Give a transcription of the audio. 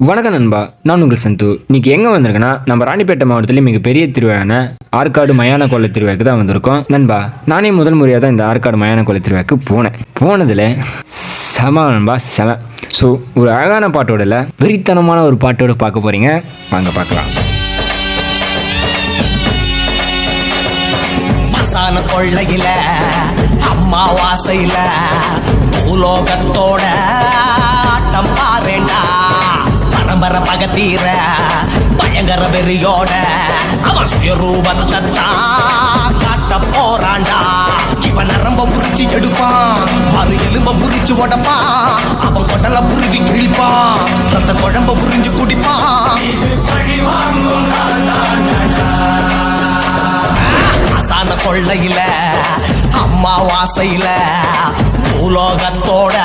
வணக்கம் நண்பா நான் உங்கள் சந்து. இன்னைக்கு எங்கே வந்திருக்கேன்னா நம்ம ராணிப்பேட்டை மாவட்டத்திலே மிகப்பெரிய திருவிழான ஆற்காடு மயான கோல திருவிழாக்கு தான் வந்திருக்கோம். நண்பா நானே முதல் முறையாக தான் இந்த ஆற்காடு மயான கோல திருவிழாக்கு போனேன். போனதில் செம நண்பா செம. ஸோ ஒரு அழகான பாட்டோட இல்லை வெறித்தனமான ஒரு பாட்டோட பார்க்க போகிறீங்க வாங்க பார்க்கலாம். மசான கொள்ளையில அம்மாவாசையில பூலோகத்தோட பரம்பரை பயங்கர வெறியோட அவன் சுயரூபத்தை தான் காட்ட போறாண்டா இவன் நரம்ப புரிச்சு எடுப்பான் அது எலும்ப புரிச்சு உடப்பான் அவன் கொடல புரிஞ்சு கிழிப்பான் ரத்த குழம்ப புரிஞ்சு குடிப்பான். அசான கொள்ளையில அம்மாவாசையில பூலோகத்தோட